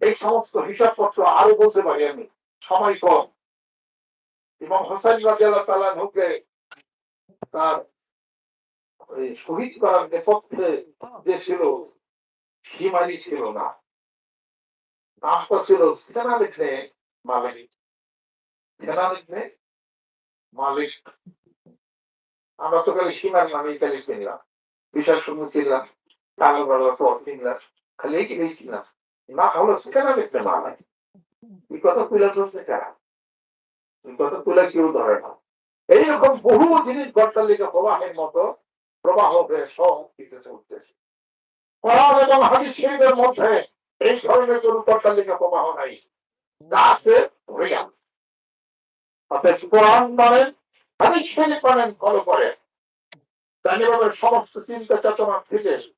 এই সমস্ত হিসাবপত্র আরও বলতে পারি আমি। সময় কম। এবং হোসেন রাজিয়াল্লাহ তালা ঢুকে তার শহীদ করার নেপথ্যে যে ছিল সীমানি ছিল না। নামটা ছিল সিনা লিখনে মালিক। সিনা লিখনে মালিক। আমরা তো খালি সীমার নামে ইতালি কিনলাম বিশাল সঙ্গে ছিলাম। টাকা বড় পর কিনলাম খালি এই কিনেই ছিলাম না হলো সিনা লিখনে মালিক এই কথা তুলে ধরছে এই কথা তুলে কেউ ধরে না। এইরকম বহু জিনিস প্রবাহের মতো প্রবাহ উঠতেছে। এবং মধ্যে এই ধরনের কোন গড্ডালিকা প্রবাহ নাই। যা রিয়াল অর্থাৎ কোরআন মানেন হাদিস শরীফ মানেন ফলো করে। তালিবানের সমস্ত চিন্তা চেতনা থেকে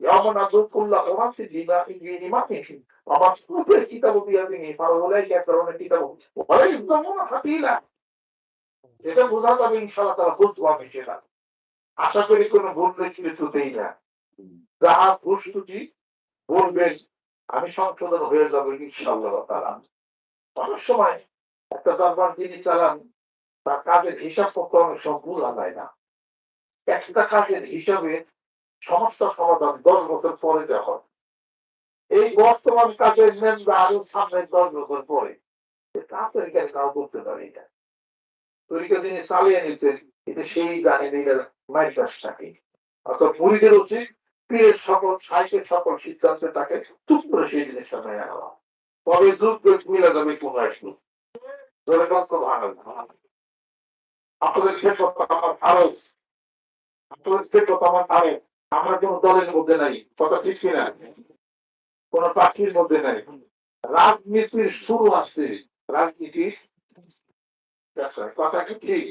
তিনি বোঝা যাবে ইনশাআল্লাহ তারা বুঝব আমি সংশোধন হয়ে যাব ইনশাআল্লাহ তারা অনেক সময় একটা দরবার যিনি চালান, তার কাজের হিসাব পত্র অনেক সময় বোঝা যায় না। একটা কাজের হিসাবে সমস্যা সমাধান দশ বছর পরে যখন এই বর্তমান কাজের আরও সামনে দশ বছর পরে। তা তরিকায় কাউ করতে পারি না তরিকা চালিয়ে নিচ্ছেন এটা সেই জানেন এটার অর্থাৎ উচিত পীরের সকল সাহিত্যের সকল সিদ্ধান্তে তাকে চুপ করে সেই জিনিসটা মেনে নেওয়া। তবে যুগ মিলে যাবে আসবে ধরে আপনাদের ক্ষেত্রে আমার ফারজ আপনাদের ক্ষেত্রে আমার ফারজ আমরা কোন দলের মধ্যে নাই, কথা ঠিক কিনা? কোন পার্টির মধ্যে নাই। রাজনীতির শুরু আছে। রাজনীতি? কথা কি ঠিক?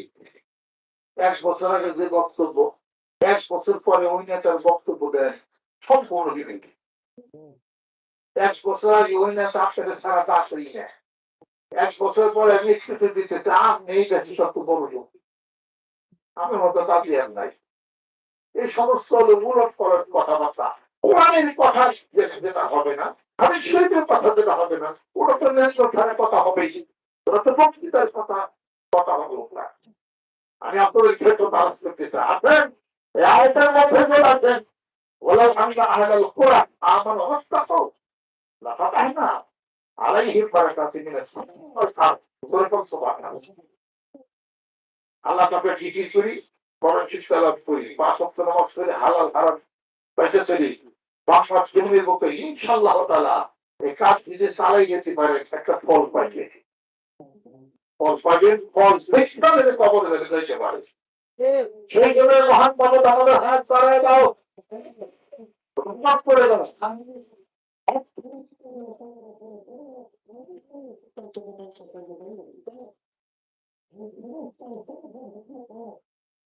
এক বছর আগে যে বক্তব্য, এক বছর পরে ওই নেতার বক্তব্য দেয় সম্পূর্ণ বিরোধী এক বছর আগে ওই নেতা আপনাদের ছাড়া তা আসেই না এক বছর পরে নেতৃত্ব দিতে চান নেই যাচ্ছি সত্য বড় আমার মতো তাদের আর নাই। এই সমস্ত মূলক করার কথাবার্তা। কোরআনের কথা যেটা হবে না, আমি শরীরের কথা যেটা হবে না, ওটা তো নেতার কথা হবেই। ওটা তো বক্তৃতার কথা কথা হবে না আমি আপনাদের ক্ষেত্রে বাস করতে চাই। আছেন? এই আয়তের মধ্যে যে আছেন ওলা আমরা আহলাল কোরআন আমার অবস্থা তো লাফাতাহনা আলাইহিম বারাকাতিন মিনাস ওয়াল আরদ। সুবহানাল্লাহ। আল্লাহ তাকে জিকির করি কোরআন শিক্ষা লাভ করি, পাঁচ ওয়াক্ত নামাজ করি হালাল হারাম বেঁচে চলি। পাঁচ মাস জমির বুকে ইনশাআল্লাহ তাআলা এই কাজ নিজে চালাই যেতে পারে, একটা ফল পাইবে ফল পাইবেন ফল চেষ্টা মেরে কবর পারে। সেই জন্য মহান বাবা আমাদের হাত বাড়ায় দাও। করে দাও।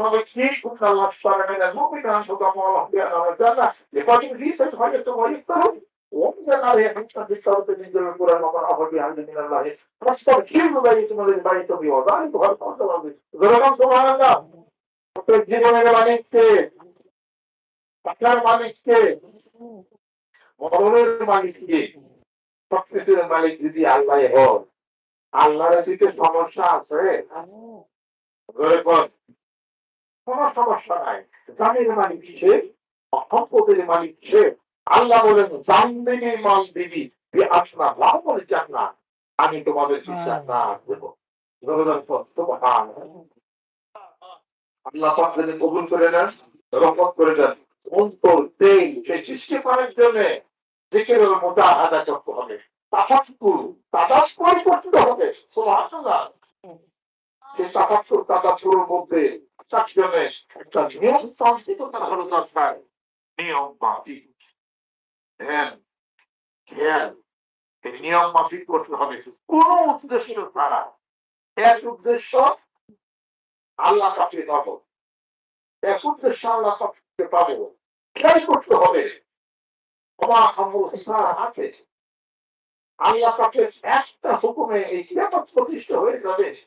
হবে কি আল্লাহ সালামের মুমিনান সুতরাং জানা লেকিন রিসার্চ হয় তো হয় তো وانزل عليه حكمة بالشرط من ذي القرى ومن أخذ بعهد من الله فاستغفر بيتم الذي بيتم به وذلك هو الفوز العظيم ذكرهم سبحان الله প্রত্যেক জীবনের মালিককে টাকার মালিককে মরণের মালিককে সবকিছুর মালিক যদি আল্লাহ হন আল্লাহর দিকে সমস্যা আছে কোন সমস্যা নাই। জানের মালিক সে সম্পদের মালিক সে আল্লাহ বলেন জানদিনের মাল দিবি। আসনা লাভ বলে চান না আমি তোমাদের জান্নাত দেবো। আল্লাহ যদি কবুল করে নেন রহমত করে দেন অন্তর তেল সেই সৃষ্টি করার জন্য জিকিরের মধ্যে আঘাত করতে হবে। তাফাক্কুর তাদাস্কর করতে হবে। সুবহানাল্লাহ। সেই তাফাক্কুর তাদাস্করের মধ্যে একটা হলো নিয়ম মাফিক। ধ্যান খেয়াল এই নিয়ম মাফিক করতে হবে। কোন উদ্দেশ্য ছাড়া। এক উদ্দেশ্য, আল্লাহ কাছে পাবো। এক উদ্দেশ্য আল্লাহ খেয়াল করতে হবে। আছে আল্লাহ কাছে একটা হুকুমে এই কিয়ামত প্রতিষ্ঠা হয়ে যাবে।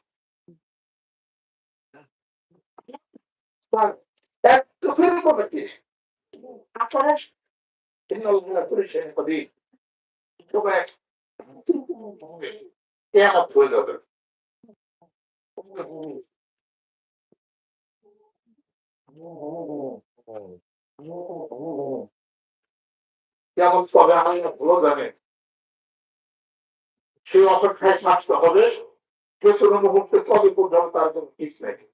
সেই অপেক্ষায় থাকতে হবে। কোনো মুহূর্তে কবে পর্যন্ত তার জন্য ঠিক নেই।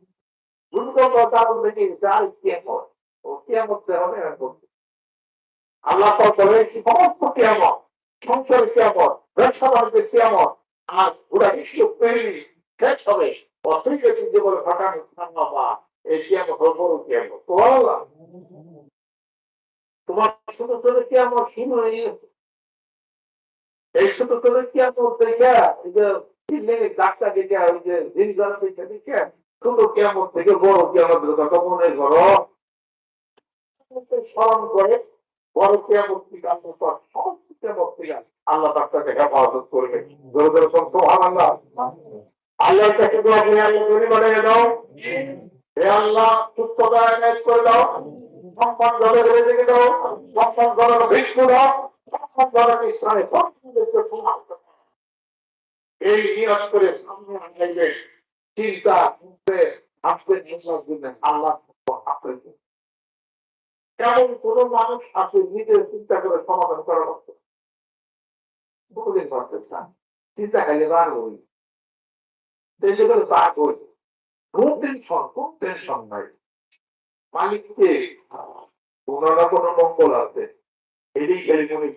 দুর্গম কথা দেখি যার কেমন, ও কেমন হবে আল্লাহ বলে সমস্ত কেমন সংসার কেমন ব্যবসা বাণিজ্য কেমন আর পুরা বিশ্ব পেরি শেষ হবে। অথৈক জীবনে ঘটানো বাবা এই কেমন হব কেমন তোমার শুধু তোরে কি আমার এই শুধু তোরে কি আমার ডাক্তার দেখে, ওই যে দিন দেখে দেখে শুধু কেমন থেকে বড় কেমন কথা মনে করো স্মরণ করে বড় কেমন থেকে পর সমস্ত কেমন থেকে আল্লাহ ডাক্তারকে হেফাজত করবে। জোর জোর সব আল্লাহ আল্লাহর কাছে দোয়া করে আল্লাহ তৈরি করে দাও হে আল্লাহ সুস্থতা এনায়ত করে দাও। সম্মান দলের থেকে দাও। সম্মান দলের ভিক্ষু দাও। সম্মান দলের ইসলামে সবকিছুকে এই নিরাশ করে সামনে আগাইবে চিন্তা মুখে আপনি নির্ণয় দিবেন আল্লাহ কেমন কোন মানুষ চিন্তা করে সমাধান করার বহুদিন না চিন্তা হই। দেশে করে করি কোন টেনশন কোন টেনশন নাই। মালিককে কোনো মঙ্গল আছে। এটাই খেলে মনে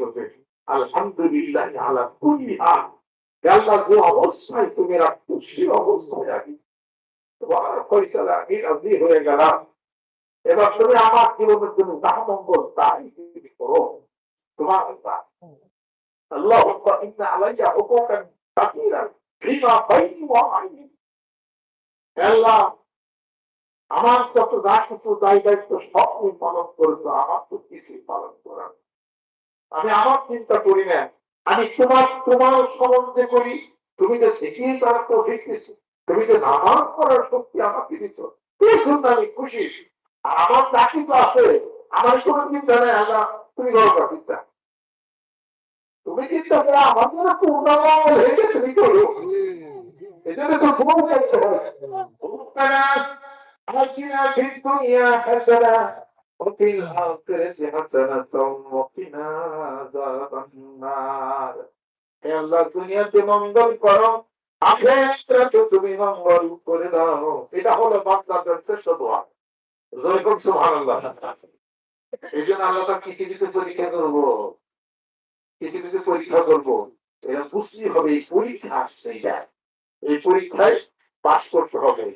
আলহামদুলিল্লাহ আলা কুলি হাল। যে অবস্থায় তুমি অবস্থায় আগে। তোমার হয়ে গেলাম। এবার তুমি আমার জীবনের জন্য তাহা মঙ্গল তাই করো। তোমার যত যা দায় দায়িত্ব সব তুমি পালন করেছ আমার তো কিছুই পালন করার আমি আমার চিন্তা করি না। আমি তোমার তোমার সম্বন্ধে করি তুমি তো শিখিয়ে তার তো শিখতেছি তুমি তো নামাজ করার শক্তি আমাকে দিচ্ছ তুমি শুনতে আমি খুশি। আর আমার চাকরি তো আছে, আমার কোনো চিন্তা নেই আনা তুমি গল্পটা চিন্তা তুমি চিন্তা করে, আমার জন্য পূর্ণাঙ্গ হয়েছে তুমি করো এজন্য তো ভুল করতে হয় ভুল আমার চিনা ঠিক দুনিয়া হেসারা وفي الآخرة حسنة وقنا عذاب النار হে আল্লাহ দুনিয়াতে মঙ্গল করো আখেরাতে তুমি মঙ্গল করে দাও এটা হলো বান্দাদের শ্রেষ্ঠ দোয়া যেরকম সুবহানাল্লাহ এই জন্য আল্লাহ তার কিছু কিছু পরীক্ষা করবো কিছু কিছু পরীক্ষা করবো এটা বুঝতে হবে এই পরীক্ষা আসছে এটা এই পরীক্ষায় পাশ করতে হবে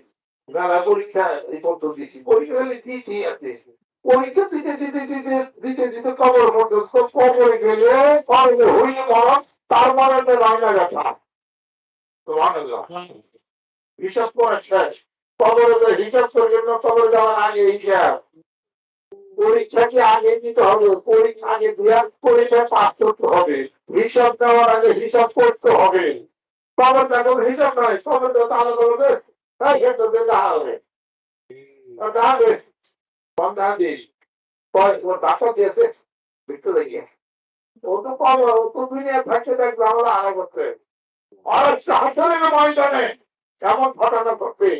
যারা পরীক্ষা এই পত্র দিয়েছি পরীক্ষা হলে দিয়েছি আছে পরীক্ষা দিতে দিতে দিতে দিতে দিতে তার মরণে রান্না গাছা হিসাব করা আগে দিতে হবে? পরীক্ষা আগে দুয়ার পরীক্ষা হবে। হিসাব দেওয়ার আগে হিসাব করতে হবে। কবর দেখো হিসাব নয় কবর তো তাহলে করবে তাই ক্ষেত্রে দেখা হবে। Bangladesh. Poi sono passato di essere visto da chi. অত পাবো অত দিনে থাকতে থাকবে, আমরা আনা করতে আর শাসনের ময়দানে এমন ঘটনা ঘটবে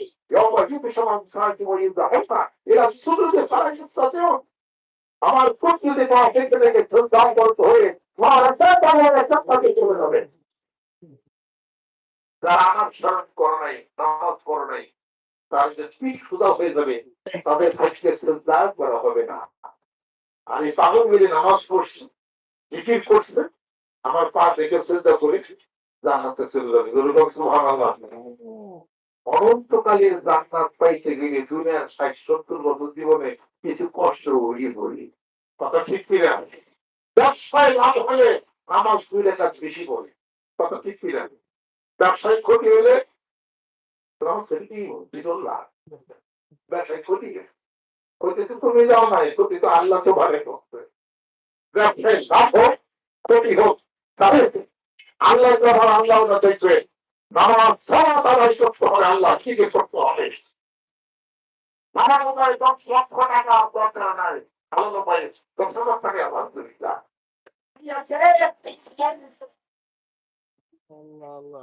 আমার প্রকৃতি পাওয়া সেখান থেকে দাম করতে হয়ে যাবেন তারা আমার স্মরণ করে নাই, নামাজ করো নাই, তার কি সুদা হয়ে যাবে তাদের ভাইকে শ্রদ্ধা করা হবে না। এই পাগল মিলে নামাজ পড়ছে। জিকির করছে। আমার পা দেখে শ্রদ্ধা করে জানাতে জান্নাত পাইতে গেলে দুনিয়ার ষাট, সত্তর বছর জীবনে কিছু কষ্ট উড়িয়ে পড়ি। কথা ঠিক কিনা? ব্যবসায় লাভ হলে নামাজ দুই কাজ বেশি বলে কথা ঠিক কিনা? ব্যবসায় ক্ষতি হলে লাভ। ব্যবসায় ক্ষতি গেছে। ক্ষতি তুমি যাও নাই ক্ষতি তো আল্লাহ তো ভালো করতে ব্যবসায় লাভ হোক ক্ষতি হোক তাহলে আল্লাহ যখন আল্লাহ দেখবে। নামাজ ছাড়া তারাই করতে হবে আল্লাহ কি কি করতে হবে। নামাজ নয় দশ লক্ষ টাকা দরকার নাই। আলাদা পাই দশ হাজার টাকা আলহামদুলিল্লাহ। আল্লাহ আল্লাহ।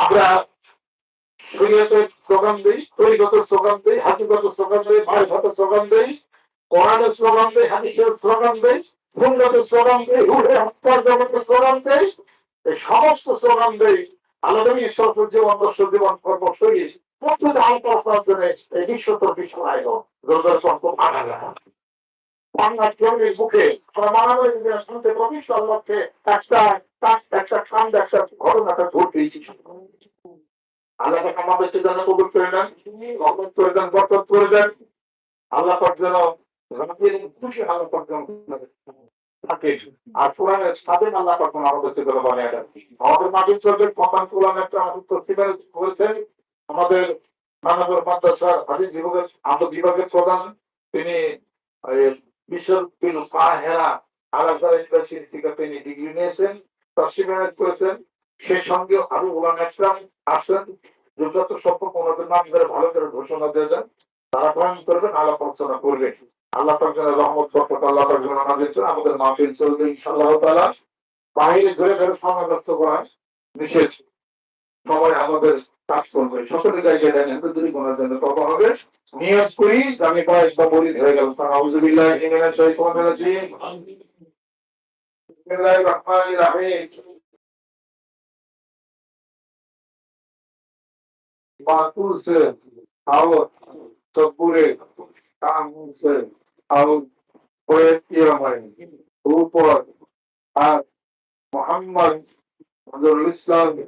আমরা স্লোগান দিই তৈরিগত স্লোগান দিই হাতিগত স্লোগান দিই মায়ের স্লোগান দিই, কোরআনের স্লোগান দিই, হাদিসের স্লোগান দিই সুন্দর স্লোগান দেয় উঠে হত্যার জগতে স্লোগান দেয় এই সমস্ত স্লোগান দেয় আলাদা ঈশ্বর জীবন দর্শক জীবন কর্ম শরীর প্রত্যেক আলতার জন্য এই দূরদর্শন খুব মানা যায়। বাংলার জমির বুকে আমরা মানবের শুনতে প্রতিষ্ঠার লক্ষ্যে একটা একটা ঠান্ডা একটা দেন বরকত করে দেন। আল্লাহ পাক পাক যেন আর কোরআনের স্বাধীন আল্লাহ কখন আমাদের থেকে বলে আমাদের একটা আমাদের মানবর মাদ্রাসার হাদিস বিভাগের আন্ত বিভাগের প্রধান। তিনি বিশ্বের হেরা আলাদা ইউনিভার্সিটি তিনি ডিগ্রি নিয়েছেন। তসিম করেছেন। সেই সঙ্গে আরও ওলান একরাম আসেন যত সম্পর্ক ওনাদের নাম ধরে ভালো করে ঘোষণা দিয়ে দেন। তারা প্রমাণ করবেন আলাপ আলোচনা করবেন আল্লাহ পাকের রহমত, বরকত, আল্লাহ পাক যেন আমাদের জন্য আমাদের মাহফিল চলবে ইনশাআল্লাহ তাআলা। বাইরে ঘুরে ঘুরে সমাবেশ করা নিষেধ। সবাই আমাদের কাজ করবে। সকলে জায়গায় দেন এত দূরই কোনার জন্য কবা হবে। নিয়োগ করি আমি কয়েক বা বলি হয়ে গেল। আউযুবিল্লাহ মিনাশ শাইতানির রাজিম। बातों से आओ तो पूरे काम से आओ ऊपर आज मोहम्मद इस्लाम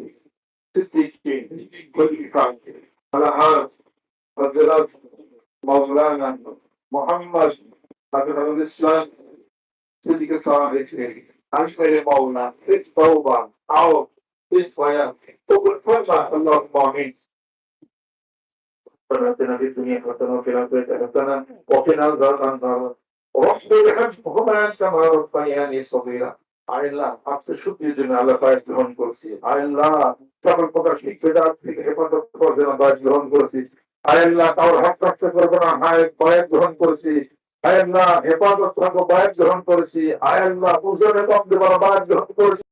हज़रत मौलाना मोहम्मद हज़रत इस्लाम सिद्दीक साहब মোহাম্মদ নজরুল ইসলাম সিদ্দিকী সাহেব আশফারে মাওলানা ইস তওবা আও ইস ওয়া কবুল ফরমা আল্লাহুম্মা আমিন ربنا في الدنيا حسنة وفي الآخرة حسنة وقنا عذاب النار واصبر عنهما كما ربياني صغيرا আল্লাহ আপনার শুক্রিয়ার জন্য আল্লাহ পায়ের গ্রহণ করছি আল্লাহ সকল প্রকার শিক্ষা থেকে হেফাজত করার জন্য বাজ গ্রহণ করেছি আল্লাহ তার হক রক্ষা করবো না হায় বয়াত গ্রহণ করেছি আল্লাহ হেফাজত করব বায়াত গ্রহণ করেছি। আয়াল্লাহ পুজোর এবং দেবার বায়াত গ্রহণ করেছি।